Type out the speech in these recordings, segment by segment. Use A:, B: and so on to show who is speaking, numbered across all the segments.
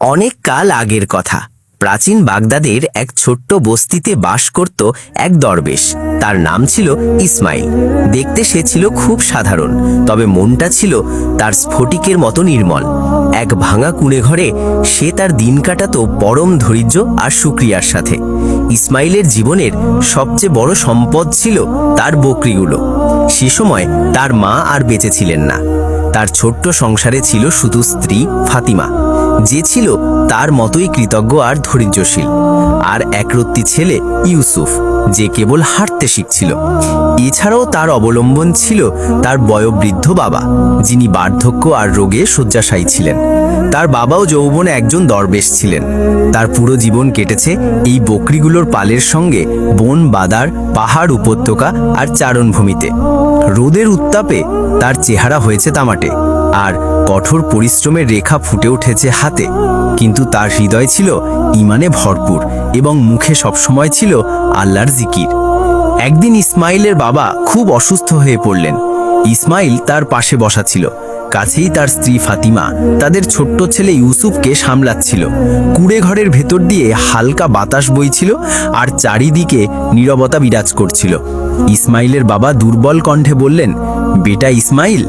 A: অনেক কাল আগের কথা। প্রাচীন বাগদাদের এক ছোট্ট বস্তিতে বাস করত এক দরবেশ। তার নাম ছিল ইসমাইল। দেখতে সে ছিল খুব সাধারণ, তবে মনটা ছিল তার স্ফটিকের মতো নির্মল। এক ভাঙা কুঁড়ে ঘরে সে তার দিন কাটাতো পরম ধৈর্য আর সুক্রিয়ার সাথে। ইসমাইলের জীবনের সবচেয়ে বড় সম্পদ ছিল তার বকরিগুলো। সে সময় তার মা আর বেঁচে ছিলেন না। তার ছোট্ট সংসারে ছিল শুধু স্ত্রী ফাতিমা। যে ছিল তার মতোই কৃতজ্ঞ আর ধৈর্যশীল। আর একরত্তি ছেলে ইউসুফ, যে কেবল হাঁটতে শিখছিল। এছাড়াও তার অবলম্বন ছিল তার বয়োবৃদ্ধ বাবা, যিনি বার্ধক্য আর রোগে শয্যাশায়ী ছিলেন। তার বাবাও যৌবনে একজন দরবেশ ছিলেন। তার পুরো জীবন কেটেছে এই বকরিগুলোর পালের সঙ্গে বন, বাদার, পাহাড়, উপত্যকা আর চারণভূমিতে। রোদের উত্তাপে তার চেহারা হয়েছে তামাটে। আর কঠোর পরিশ্রমের রেখা ফুটে উঠেছে হাতে। কিন্তু তার হৃদয় ছিল ইমানে ভরপুর এবং মুখে সবসময় ছিল আল্লাহর জিকির। একদিন ইসমাইলের বাবা খুব অসুস্থ হয়ে পড়লেন। ইসমাইল তার পাশে বসা ছিল। কাছেই তার স্ত্রী ফাতিমা, তাদের ছোট্ট ছেলে ইউসুফকে সামলাচ্ছিল। কুড়ে ঘরের ভেতর দিয়ে হালকা বাতাস বইছিল আর চারিদিকে নীরবতা বিরাজ করছিল। ইসমাইলের বাবা দুর্বল কণ্ঠে বললেন, বেটা ইসমাইল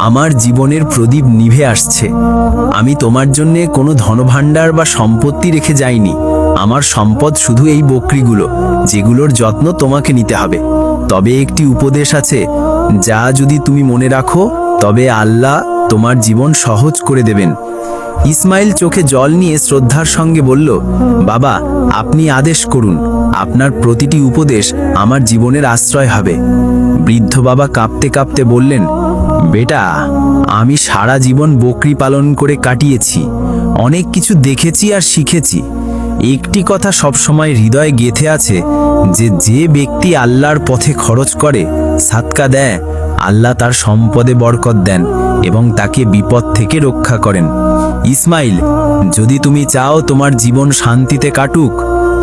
A: আমার জীবনের প্রদীপ নিভে আসছে। আমি তোমার জন্য কোনো ধনভাণ্ডার বা সম্পত্তি রেখে যাইনি। আমার সম্পদ শুধু এই বকরিগুলো, যেগুলোর যত্ন তোমাকে নিতে হবে। তবে একটি উপদেশ আছে, যা যদি তুমি মনে রাখো, তবে আল্লাহ তোমার জীবন সহজ করে দেবেন। ইসমাইল চোখে জল নিয়ে শ্রদ্ধার সঙ্গে বলল, বাবা, আপনি আদেশ করুন, আপনার প্রতিটি উপদেশ আমার জীবনের আশ্রয় হবে। বৃদ্ধ বাবা কাঁপতে কাঁপতে বললেন বেটা, আমি সারা জীবন বকরি পালন করে কাটিয়েছি, অনেক কিছু দেখেছি আর শিখেছি। একটি কথা সবসময় হৃদয়ে গেথে আছে যে যে ব্যক্তি আল্লাহর পথে খরচ করে, সাতকা দেয়, আল্লাহ তার সম্পদে বরকত দেন এবং তাকে বিপদ থেকে রক্ষা করেন। ইসমাইল, যদি তুমি চাও তোমার জীবন শান্তিতে কাটুক,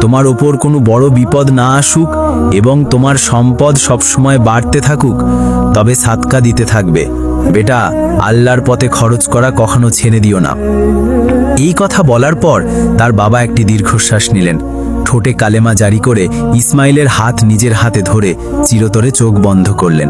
A: তোমার ওপর কোনো বড় বিপদ না আসুক এবং তোমার সম্পদ সবসময় বাড়তে থাকুক, তবে সাতকা দিতে থাকবে। বেটা, আল্লাহর পথে খরচ করা কখনো ছেড়ে দিও না। এই কথা বলার পর তার বাবা একটি দীর্ঘশ্বাস নিলেন। ঠোঁটে কালেমা জারি করে ইসমাইলের হাত নিজের হাতে ধরে চিরতরে চোখ বন্ধ করলেন।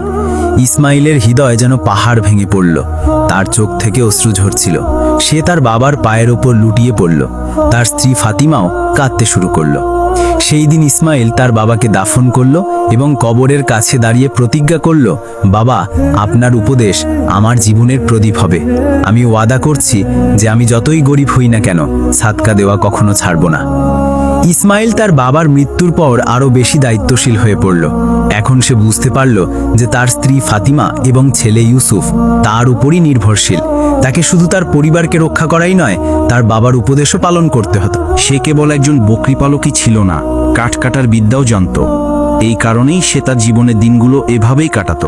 A: ইসমাইলের হৃদয় যেন পাহাড় ভেঙে পড়ল। তার চোখ থেকে অশ্রু ঝরছিল। সে তার বাবার পায়ের ওপর লুটিয়ে পড়ল। তার স্ত্রী ফাতিমাও কাঁদতে শুরু করল। সেই দিন ইসমাইল তার বাবাকে দাফন করল এবং কবরের কাছে দাঁড়িয়ে প্রতিজ্ঞা করল, বাবা, আপনার উপদেশ আমার জীবনের প্রদীপ হবে। আমি ওয়াদা করছি যে আমি যতই গরিব হই না কেন, সাতকা দেওয়া কখনো ছাড়ব না। ইসমাইল তার বাবার মৃত্যুর পর আরও বেশি দায়িত্বশীল হয়ে পড়ল। এখন সে বুঝতে পারল যে তার স্ত্রী ফাতিমা এবং ছেলে ইউসুফ তার উপরই নির্ভরশীল। তাকে শুধু তার পরিবারকে রক্ষা করাই নয়, তার বাবার উপদেশও পালন করতে হতো।
B: সে কেবল একজন বকরি পালকই ছিল না, কাঠ কাটার বিদ্যাও জানত। এই কারণেই সে তার জীবনের দিনগুলো এভাবেই কাটাত।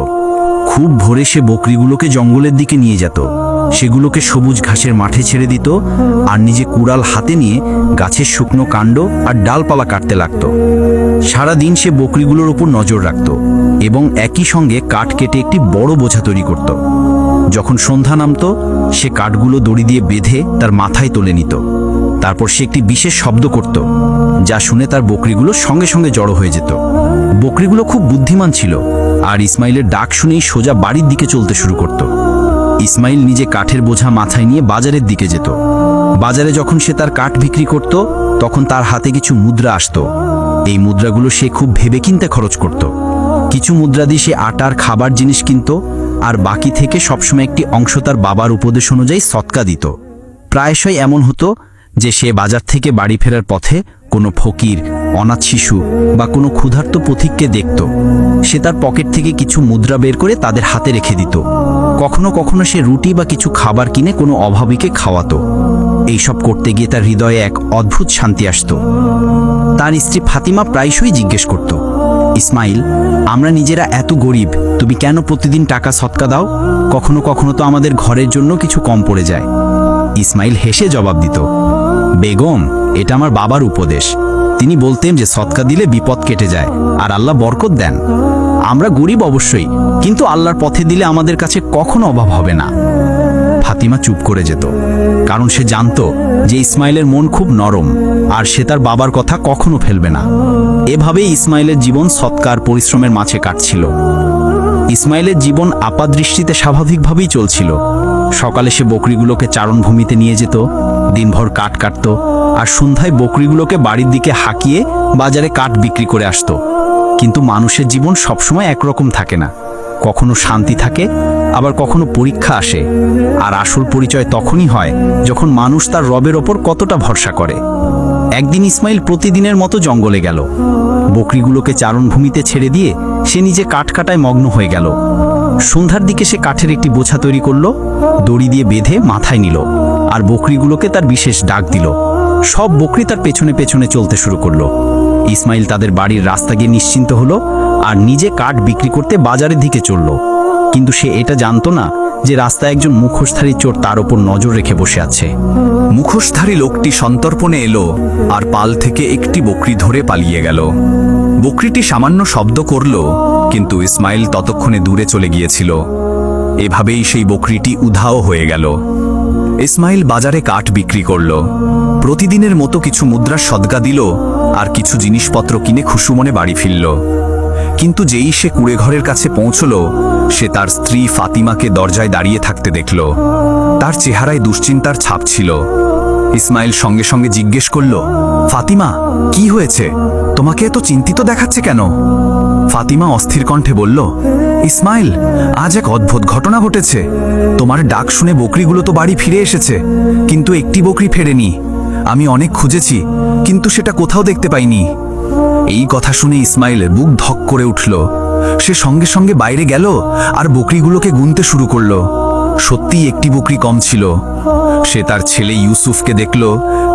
B: খুব ভোরে সে বকরিগুলোকে জঙ্গলের দিকে নিয়ে যেত। সেগুলোকে সবুজ ঘাসের মাঠে ছেড়ে দিত আর নিজে কুড়াল হাতে নিয়ে গাছের শুকনো কাণ্ড আর ডালপালা কাটতে লাগতো। সারা দিন সে বকরিগুলোর উপর নজর রাখত এবং একই সঙ্গে কাঠ কেটে একটি বড় বোঝা তৈরি করত। যখন সন্ধ্যা নামতো, সে কাঠগুলো দড়ি দিয়ে বেঁধে তার মাথায় তুলে নিত। তারপর সে একটি বিশেষ শব্দ করত, যা শুনে তার বকরিগুলো সঙ্গে সঙ্গে জড়ো হয়ে যেত। বকরিগুলো খুব বুদ্ধিমান ছিল আর ইসমাইলের ডাক শুনেই সোজা বাড়ির দিকে চলতে শুরু করত। ইসমাইল নিজে কাঠের বোঝা মাথায় নিয়ে বাজারের দিকে যেত। বাজারে যখন সে তার কাঠ বিক্রি করত, তখন তার হাতে কিছু মুদ্রা আসতো। এই মুদ্রাগুলো সে খুব ভেবে কিনতে খরচ করত। কিছু মুদ্রা দিয়ে সে আটার খাবার জিনিস কিনত, আর বাকি থেকে সবসময় একটি অংশ তার বাবার উপদেশ অনুযায়ী সৎকা দিত। প্রায়শই এমন হতো যে সে বাজার থেকে বাড়ি ফেরার পথে কোনো ফকির, অনাথ শিশু বা কোনো ক্ষুধার্ত পথিককে দেখত। সে তার পকেট থেকে কিছু মুদ্রা বের করে তাদের হাতে রেখে দিত। কখনো কখনো সে রুটি বা কিছু খাবার কিনে কোনো অভাবীকে খাওয়াতো। এইসব করতে গিয়ে তার হৃদয়ে এক অদ্ভুত শান্তি আসতো। তার স্ত্রী ফাতিমা প্রায়শই জিজ্ঞেস করত, ইসমাইল, আমরা নিজেরা এত গরিব, তুমি কেন প্রতিদিন টাকা সৎকা দাও? কখনো কখনো তো আমাদের ঘরের জন্য কিছু কম পড়ে যায়। ইসমাইল হেসে জবাব দিত, বেগম এটা আমার বাবার উপদেশ। তিনি বলতেন যে সৎকা দিলে বিপদ কেটে যায়, আর আল্লাহ বরকত দেন। আমরা গরিব অবশ্যই, কিন্তু আল্লাহর পথে দিলে আমাদের কাছে কখনো অভাব হবে না। ফাতিমা চুপ করে যেত, কারণ সে জানতো যে ইসমাইলের মন খুব নরম, আর সে তার বাবার কথা কখনো ফেলবে না। এভাবেই ইসমাইলের জীবন সৎকার পরিশ্রমের মাঝে কাটছিল। ইসমাইলের জীবন আপাদৃষ্টিতে স্বাভাবিকভাবেই চলছিল। সকালে সে বকরিগুলোকে চারণভূমিতে নিয়ে যেত, দিনভর কাঠ কাটত আর সন্ধ্যায় বকরিগুলোকে বাড়ির দিকে হাঁকিয়ে বাজারে কাঠ বিক্রি করে আসতো। কিন্তু মানুষের জীবন সবসময় একরকম থাকে না। কখনো শান্তি থাকে, আবার কখনো পরীক্ষা আসে। আর আসল পরিচয় তখনই হয় যখন মানুষ তার রবের ওপর কতটা ভরসা করে। একদিন ইসমাইল প্রতিদিনের মতো জঙ্গলে গেল। বকরিগুলোকে চারণভূমিতে ছেড়ে দিয়ে সে নিজে কাঠ কাটায় মগ্ন হয়ে গেল। সন্ধ্যার দিকে সে কাঠের একটি বোঝা তৈরি করল, দড়ি দিয়ে বেঁধে মাথায় নিল, আর বকরিগুলোকে তার বিশেষ ডাক দিল। সব বকরি তার পেছনে পেছনে চলতে শুরু করল। ইসমাইল তাদের বাড়ির রাস্তা গিয়ে নিশ্চিন্ত হলো আর নিজে কাঠ বিক্রি করতে বাজারের দিকে চলল। কিন্তু সে এটা জানতো না যে রাস্তায় একজন মুখোশধারী চোর তার ওপর নজর রেখে বসে আছে।
A: মুখোশধারী লোকটি সন্তর্পণে এলো আর পাল থেকে একটি বকরি ধরে পালিয়ে গেল। বকরিটি সামান্য শব্দ করল, কিন্তু ইসমাইল ততক্ষণে দূরে চলে গিয়েছিল। এভাবেই সেই বকরিটি উধাও হয়ে গেল। ইসমাইল বাজারে কাঠ বিক্রি করল। প্রতিদিনের মতো কিছু মুদ্রার সদ্গা দিল আর কিছু জিনিসপত্র কিনে খুশু মনে বাড়ি ফিরল। কিন্তু যেই সে কুড়ে ঘরের কাছে পৌঁছল, সে তার স্ত্রী ফাতিমাকে দরজায় দাঁড়িয়ে থাকতে দেখল। তার চেহারায় দুশ্চিন্তার ছাপ ছিল। ইসমাইল সঙ্গে সঙ্গে জিজ্ঞেস করল, ফাতিমা, কি হয়েছে? তোমাকে এত চিন্তিত দেখাচ্ছে কেন? ফাতিমা অস্থির কণ্ঠে বলল ইসমাইল, আজ এক অদ্ভুত ঘটনা ঘটেছে। তোমার ডাক শুনে বকরিগুলো তো বাড়ি ফিরে এসেছে, কিন্তু একটি বকরি ফেরেনি। আমি অনেক খুঁজেছি, কিন্তু সেটা কোথাও দেখতে পাইনি। এই কথা শুনে ইসমাইলের বুক ধক করে উঠল। সে সঙ্গে সঙ্গে বাইরে গেল আর বকরিগুলোকে গুনতে শুরু করল। সত্যিই একটি বকরি কম ছিল। সে তার ছেলে ইউসুফকে দেখল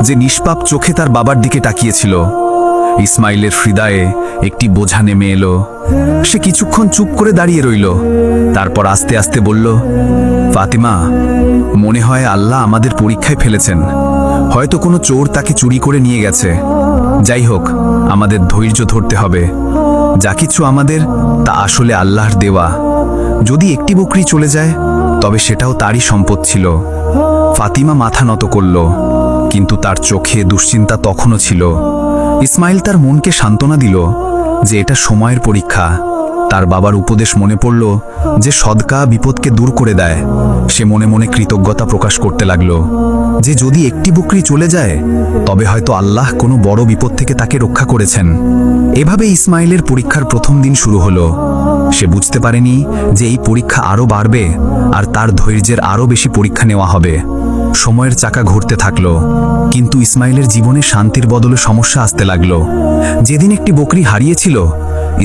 A: যে নিষ্পাপ চোখে তার বাবার দিকে তাকিয়েছিল। ইসমাইলের হৃদয়ে একটি বোঝা নেমে এলো। সে কিছুক্ষণ চুপ করে দাঁড়িয়ে রইল। তারপর আস্তে আস্তে বলল, ফাতিমা, মনে হয় আল্লাহ আমাদের পরীক্ষায় ফেলেছেন। হয়তো কোনো চোর তাকে চুরি করে নিয়ে গেছে। যাই হোক, আমাদের ধৈর্য ধরতে হবে। যা কিছু আমাদের, তা আসলে আল্লাহর দেওয়া। যদি একটি বকরি চলে যায়, তবে সেটাও তারই সম্পদ ছিল। ফাতিমা মাথা নত করল, কিন্তু তার চোখে দুশ্চিন্তা তখনও ছিল। ইসমাইল তার মনকে সান্ত্বনা দিল যে এটা সময়ের পরীক্ষা। তার বাবার উপদেশ মনে পড়ল যে সদকা বিপদকে দূর করে দেয়। সে মনে মনে কৃতজ্ঞতা প্রকাশ করতে লাগল যে যদি একটি বকরি চলে যায়, তবে হয়তো আল্লাহ কোনো বড় বিপদ থেকে তাকে রক্ষা করেছেন। এভাবে ইসমাইলের পরীক্ষার প্রথম দিন শুরু হলো। সে বুঝতে পারেনি যে এই পরীক্ষা আরও বাড়বে আর তার ধৈর্যের আরও বেশি পরীক্ষা নেওয়া হবে। সময়ের চাকা ঘুরতে থাকল, কিন্তু ইসমাইলের জীবনে শান্তির বদলে সমস্যা আসতে লাগল। যেদিন একটি বকরি হারিয়েছিল,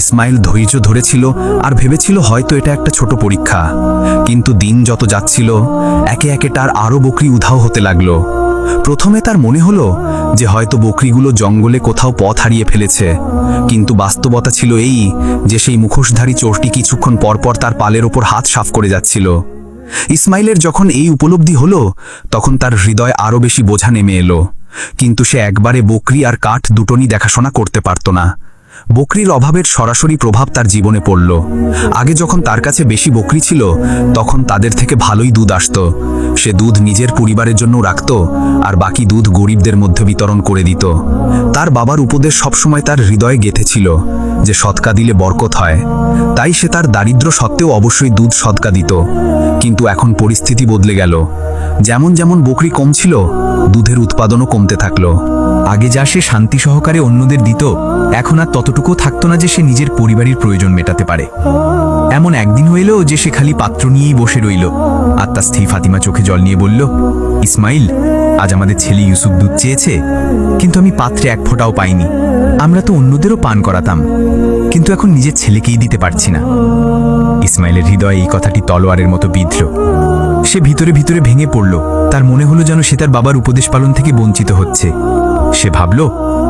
A: ইসমাইল ধৈর্য ধরেছিল আর ভেবেছিল হয়তো এটা একটা ছোট পরীক্ষা। কিন্তু দিন যত যাচ্ছিল, একে একে তার আরও বকরি উধাও হতে লাগল। প্রথমে তার মনে হলো যে হয়তো বকরিগুলো জঙ্গলে কোথাও পথ হারিয়ে ফেলেছে, কিন্তু বাস্তবতা ছিল এই যে সেই মুখোশধারী চোরটি কিছুক্ষণ পরপর তার পালের ওপর হাত সাফ করে যাচ্ছিল। ইসমাইলের যখন এই উপলব্ধি হল, তখন তার হৃদয় আরও বেশি বোঝা নেমে এলো। কিন্তু সে একবারে বকরি আর কাঠ দুটনি দেখাশোনা করতে পারত না। বকরির অভাবের সরাসরি প্রভাব তার জীবনে পড়ল। আগে যখন তার কাছে বেশি বকরি ছিল, তখন তাদের থেকে ভালোই দুধ আসত। সে দুধ নিজের পরিবারের জন্য রাখত, আর বাকি দুধ গরিবদের মধ্যে বিতরণ করে দিত। তার বাবার উপদেশ সবসময় তার হৃদয়ে গেঁথেছিল যে সৎকা দিলে বরকত হয়। তাই সে তার দারিদ্র সত্ত্বেও অবশ্যই দুধ সৎকা দিত। কিন্তু এখন পরিস্থিতি বদলে গেল। যেমন যেমন বকরি কম ছিল দুধের উৎপাদনও কমতে থাকল। আগে যা সে শান্তি সহকারে অন্যদের দিত, এখন আর ততটুকু থাকতো না যে সে নিজের পরিবারের প্রয়োজন মেটাতে পারে। এমন একদিন হইল যে সে খালি পাত্র নিয়েই বসে রইল। আর তার স্ত্রী ফাতিমা চোখে জল নিয়ে বলল, ইসমাইল, আজ আমাদের ছেলে ইউসুফ দুধ চেয়েছে, কিন্তু আমি পাত্রে এক ফোঁটাও পাইনি। আমরা তো অন্যদেরও পান করাতাম, কিন্তু এখন নিজের ছেলেকেই দিতে পারছি না। ইসমাইলের হৃদয়ে এই কথাটি তলোয়ারের মতো বিঁধল। সে ভিতরে ভিতরে ভেঙে পড়ল। তার মনে হলো যেন সে তার বাবার উপদেশ পালন থেকে বঞ্চিত হচ্ছে। সে ভাবল,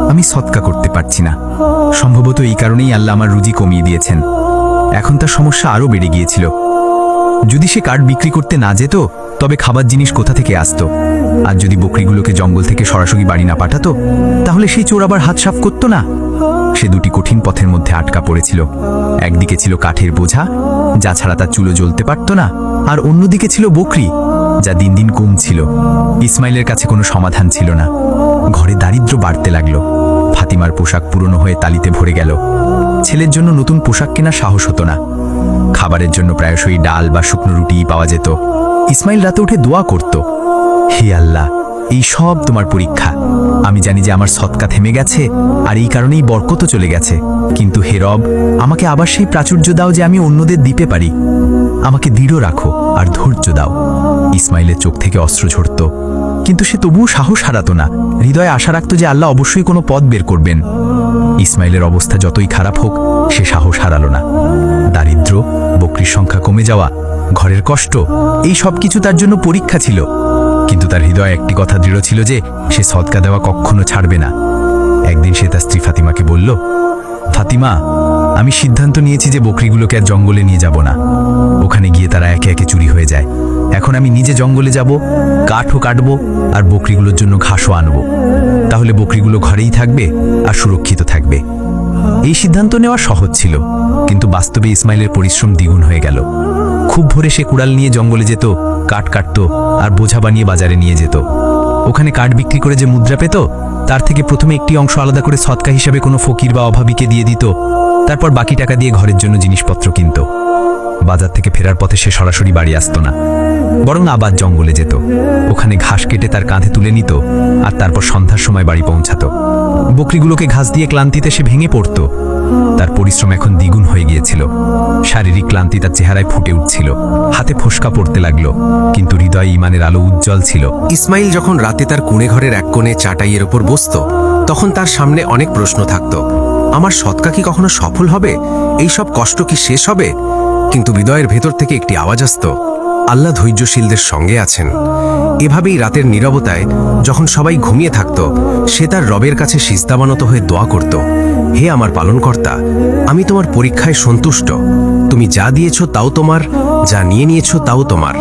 A: আমি সৎকা করতে পারছি না। সম্ভবত এই কারণেই আল্লাহ আমার রুজি কমিয়ে দিয়েছেন। এখন তার সমস্যা আরও বেড়ে গিয়েছিল। যদি সে কাঠ বিক্রি করতে না যেত, তবে খাবার জিনিস কোথা থেকে আসত? আর যদি বকরিগুলোকে জঙ্গল থেকে সরাসরি বাড়ি না পাঠাতো, তাহলে সেই চোর আবার হাত সাফ করতো না? সে দুটি কঠিন পথের মধ্যে আটকা পড়েছিল। একদিকে ছিল কাঠের বোঝা, যা ছাড়া তার চুলো জ্বলতে পারত না, আর অন্যদিকে ছিল বকরি, যা দিন দিন কমছিল। ইসমাইলের কাছে কোনো সমাধান ছিল না। ঘরে দারিদ্র বাড়তে লাগল। ফাতিমার পোশাক পুরনো হয়ে তালিতে ভরে গেল। ছেলের জন্য নতুন পোশাক কেনার সাহস হতো না। খাবারের জন্য প্রায়শই ডাল বা শুকনো রুটিই পাওয়া যেত। ইসমাইল রাতে উঠে দোয়া করত, হে আল্লাহ এই সব তোমার পরীক্ষা। আমি জানি যে আমার সৎকা থেমে গেছে, আর এই কারণেই বরকত চলে গেছে। কিন্তু হে রব, আমাকে আবার সেই প্রাচুর্য দাও যে আমি অন্যদের দিতে পারি। আমাকে দৃঢ় রাখো আর ধৈর্য দাও। ইসমাইলের চোখ থেকে অস্ত্র ঝরত। কিন্তু সে তবুও সাহস হারাত না। হৃদয়ে আশা রাখত যে আল্লাহ অবশ্যই কোনো পথ বের করবেন। ইসমাইলের অবস্থা যতই খারাপ হোক, সে সাহস হারাল না। দারিদ্র বকরির সংখ্যা কমে যাওয়া, ঘরের কষ্ট, এই সব কিছু তার জন্য পরীক্ষা ছিল। কিন্তু তার হৃদয়ে একটি কথা দৃঢ় ছিল যে সে সৎকা দেওয়া কখনো ছাড়বে না। একদিন সে তার স্ত্রী ফাতিমাকে বলল, ফাতিমা, আমি সিদ্ধান্ত নিয়েছি যে বকরিগুলোকে আর জঙ্গলে নিয়ে যাব না। ওখানে গিয়ে তারা একে একে চুরি হয়ে যায়। এখন আমি নিজে জঙ্গলে যাব, কাঠও কাটবো আর বকরিগুলোর জন্য ঘাসও আনব। তাহলে বকরিগুলো ঘরেই থাকবে আর সুরক্ষিত থাকবে। এই সিদ্ধান্ত নেওয়া সহজ ছিল, কিন্তু বাস্তবে ইসমাইলের পরিশ্রম দ্বিগুণ হয়ে গেল। খুব ভোরে সে কুড়াল নিয়ে জঙ্গলে যেত, কাঠ কাটত আর বোঝা বানিয়ে বাজারে নিয়ে যেত। ওখানে কাঠ বিক্রি করে যে মুদ্রা পেত, তার থেকে প্রথমে একটি অংশ আলাদা করে সৎকা হিসাবে কোনো ফকির বা অভাবীকে দিয়ে দিত, তারপর বাকি টাকা দিয়ে ঘরের জন্য জিনিসপত্র কিনত। বাজার থেকে ফেরার পথে সে সরাসরি বাড়ি আসতো না, বরং আবার জঙ্গলে যেত। ওখানে ঘাস কেটে তার কাঁধে তুলে নিত আর তারপর সন্ধ্যার সময় বাড়ি পৌঁছাত। বকরিগুলোকে ঘাস দিয়ে ক্লান্তিতে সে ভেঙে পড়ত। তার পরিশ্রম এখন দ্বিগুণ হয়ে গিয়েছিল। শারীরিক ক্লান্তি তার চেহারায় ফুটে উঠছিল। হাতে ফোসকা পড়তে লাগল, কিন্তু হৃদয়ে ইমানের আলো উজ্জ্বল ছিল।
C: ইসমাইল যখন রাতে তার কুঁড়ে ঘরের এক কোণে চাটাইয়ের ওপর বসত, তখন তার সামনে অনেক প্রশ্ন থাকত। আমার সৎকা কি কখনো সফল হবে? এই সব কষ্ট কি শেষ হবে? কিন্তু হৃদয়ের ভেতর থেকে একটি আওয়াজ আসত আল্লাহ ধৈর্যশীলদের সঙ্গে আছেন। এভাবেই রাতের নীরবতায় যখন সবাই ঘুমিয়ে থাকত, সে তার রবের কাছে সিস্তাবানত হয়ে দোয়া করত, হে আমার পালনকর্তা, আমি তোমার পরীক্ষায় সন্তুষ্ট। তুমি যা দিয়েছ তাও তোমার, যা নিয়ে নিয়েছ তাও তোমার।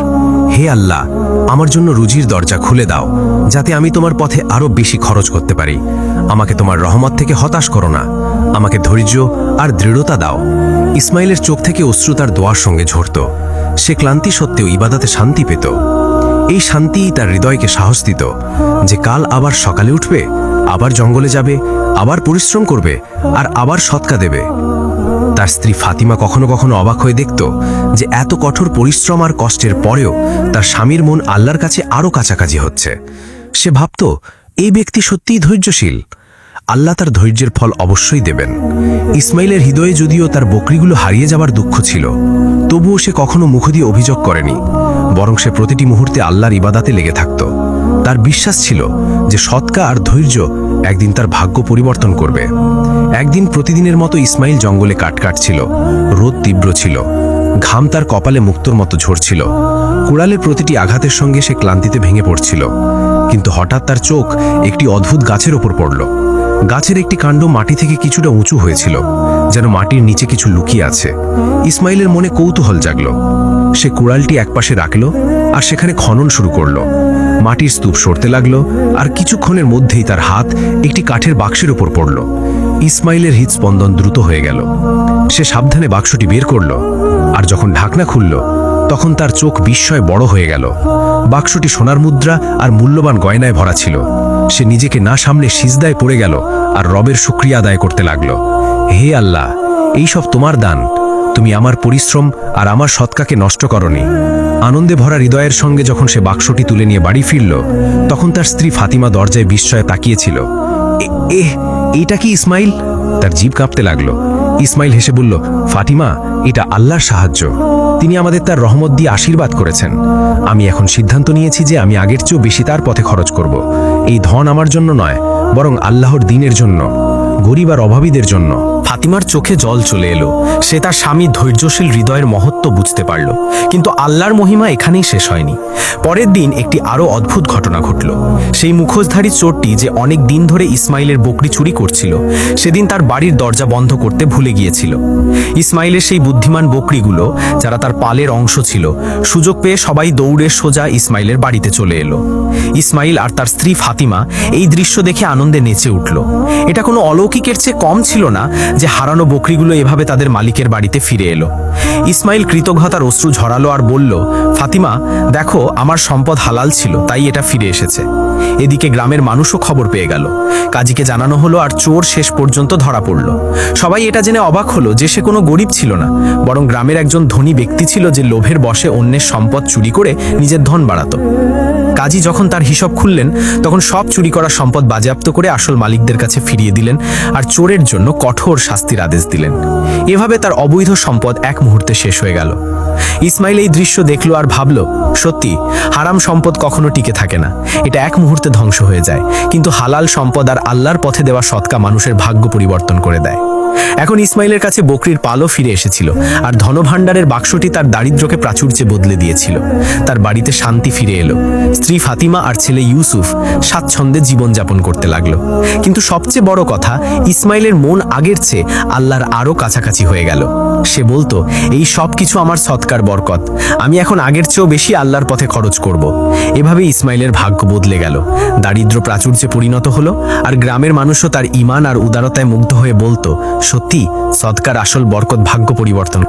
C: হে আল্লাহ, আমার জন্য রুজির দরজা খুলে দাও, যাতে আমি তোমার পথে আরও বেশি খরচ করতে পারি। আমাকে তোমার রহমত থেকে হতাশ করো না। আমাকে ধৈর্য আর দৃঢ়তা দাও। ইসমাইলের চোখ থেকে অশ্রু তার দোয়ার সঙ্গে ঝরত। সে ক্লান্তি সত্ত্বেও ইবাদাতে শান্তি পেত। এই শান্তিই তার হৃদয়কে সাহস দিত যে কাল আবার সকালে উঠবে, আবার জঙ্গলে যাবে, আবার পরিশ্রম করবে, আর আবার সৎকা দেবে। তার স্ত্রী ফাতিমা কখনো কখনো অবাক হয়ে দেখত যে এত কঠোর পরিশ্রম আর কষ্টের পরেও তার স্বামীর মন আল্লাহর কাছে আরও কাছাকাছি হচ্ছে। সে ভাবত, এই ব্যক্তি সত্যিই ধৈর্যশীল। আল্লাহ তার ধৈর্যের ফল অবশ্যই দেবেন। ইসমাইলের হৃদয়ে যদিও তার বকরিগুলো হারিয়ে যাবার দুঃখ ছিল, তবুও সে কখনো মুখ দিয়ে অভিযোগ করেনি, বরং সে প্রতিটি মুহূর্তে আল্লাহর ইবাদাতে লেগে থাকত। তার বিশ্বাস ছিল যে সৎকা আর ধৈর্য একদিন তার ভাগ্য পরিবর্তন করবে। একদিন প্রতিদিনের মতো ইসমাইল জঙ্গলে কাট কাটছিল, রোদ তীব্র ছিল, ঘাম তার কপালে মুক্তর মতো ঝরছিল কুড়ালের প্রতিটি আঘাতের সঙ্গে সে ক্লান্তিতে ভেঙে পড়ছিল, কিন্তু হঠাৎ তার চোখ একটি অদ্ভুত গাছের ওপর পড়ল। গাছের একটি কাণ্ড মাটি থেকে কিছুটা উঁচু হয়েছিল, যেন মাটির নিচে কিছু লুকিয়ে আছে। ইসমাইলের মনে কৌতূহল জাগল। সে কুড়ালটি একপাশে রাখল আর সেখানে খনন শুরু করল। মাটির স্তূপ সরতে লাগল আর কিছুক্ষণের মধ্যেই তার হাত একটি কাঠের বাক্সের উপর পড়ল। ইসমাইলের হৃদস্পন্দন দ্রুত হয়ে গেল। সে সাবধানে বাক্সটি বের করল আর যখন ঢাকনা খুলল, তখন তার চোখ বিস্ময় বড় হয়ে গেল। বাক্সটি সোনার মুদ্রা আর মূল্যবান গয়নায় ভরা ছিল। সে নিজেকে না সামনে সিজদায় পড়ে গেল আর রবের শুক্রিয়া আদায় করতে লাগল। হে আল্লাহ এইসব তোমার দান। তুমি আমার পরিশ্রম আর আমার সৎকাকে নষ্ট করনি। আনন্দে ভরা হৃদয়ের সঙ্গে যখন সে বাক্সটি তুলে নিয়ে বাড়ি ফিরল, তখন তার স্ত্রী ফাতিমা দরজায় বিস্ময়ে তাকিয়েছিল। "এ- এহ এটা কি ইসমাইল? তার জীব কাঁপতে লাগল। ইসমাইল হেসে বলল, ফাতিমা, এটা আল্লাহর সাহায্য। তিনি আমাদের তার রহমত দিয়ে আশীর্বাদ করেছেন। আমি এখন সিদ্ধান্ত নিয়েছি যে আমি আগের চেয়েও বেশি তার পথে খরচ করব। এই ধন আমার জন্য নয় বরং আল্লাহর দিনের জন্য গরিব আর অভাবীদের জন্য।
D: ফাতিমার চোখে জল চলে এলো। সে তার স্বামী ধৈর্যশীল হৃদয়ের মহত্ব বুঝতে পারল। কিন্তু আল্লাহর মহিমা এখানেই শেষ হয়নি। পরের দিন একটি আরও অদ্ভুত ঘটনা ঘটল। সেই মুখোশধারী চোরটি যে অনেক দিন ধরে ইসমাইলের বকরি চুরি করছিল, সেদিন তার বাড়ির দরজা বন্ধ করতে ভুলে গিয়েছিল। ইসমাইলের সেই বুদ্ধিমান বকরিগুলো, যারা তার পালের অংশ ছিল, সুযোগ পেয়ে সবাই দৌড়ে সোজা ইসমাইলের বাড়িতে চলে এলো। ইসমাইল আর তার স্ত্রী ফাতিমা এই দৃশ্য দেখে আনন্দে নেচে উঠল। এটা কোনো অলৌকিকের চেয়ে কম ছিল না
A: যে হারানো বকরিগুলো এভাবে তাদের মালিকের বাড়িতে ফিরে এলো। ইসমাইল কৃতজ্ঞতার অশ্রু ঝরালো আর বলল, ফাতিমা, দেখো, আমার সম্পদ হালাল ছিল, তাই এটা ফিরে এসেছে। এদিকে গ্রামের মানুষও খবর পেয়ে গেল। কাজীকে জানানো হলো আর চোর শেষ পর্যন্ত ধরা পড়ল। সবাই এটা জেনে অবাক হলো যে সে কোনো গরিব ছিল না, বরং গ্রামের একজন ধনী ব্যক্তি ছিল যে লোভের বশে অন্যের সম্পদ চুরি করে নিজের ধন বাড়াতো। কাজী যখন তার হিসাব খুললেন, তখন সব চুরি করা সম্পদ বাজেয়াপ্ত করে আসল মালিকদের কাছে ফিরিয়ে দিলেন আর চোরের জন্য কঠোর শাস্তির আদেশ দিলেন। এভাবে তার অবৈধ সম্পদ এক মুহূর্তে শেষ হয়ে গেল। ইসমাইল এই দৃশ্য দেখল আর ভাবল, সত্যি, হারাম সম্পদ কখনো টিকে থাকে না। এটা এক মুহূর্তে ধ্বংস হয়ে যায়। কিন্তু হালাল সম্পদ আর আল্লাহর পথে দেওয়া সৎকা মানুষের ভাগ্য পরিবর্তন করে দেয়। এখন ইসমাইলের কাছে বকরির পালও ফিরে এসেছিল, আর ধনভাণ্ডারের বাক্সটি তার দারিদ্রকে প্রাচুর্যে বদলে দিয়েছিল। তার বাড়িতে শান্তি ফিরে এলো। স্ত্রী ফাতিমা আর ছেলে ইউসুফ স্বাচ্ছন্দ্যে জীবনযাপন করতে লাগল। কিন্তু সবচেয়ে বড় কথা, ইসমাইলের মন আগের চেয়ে আল্লাহর আরও কাছাকাছি হয়ে গেল। সে বলতো, এই সব কিছু আমার সৎকার বরকত আমি এখন আগের চেয়েও বেশি আল্লাহর পথে খরচ করব। এভাবে ইসমাইলের ভাগ্য বদলে গেল দারিদ্র প্রাচুর্যে পরিণত হলো আর গ্রামের মানুষও তার ইমান আর উদারতায় মুগ্ধ হয়ে বলতো, সত্যি, সৎকার আসল বরকত ভাগ্য পরিবর্তন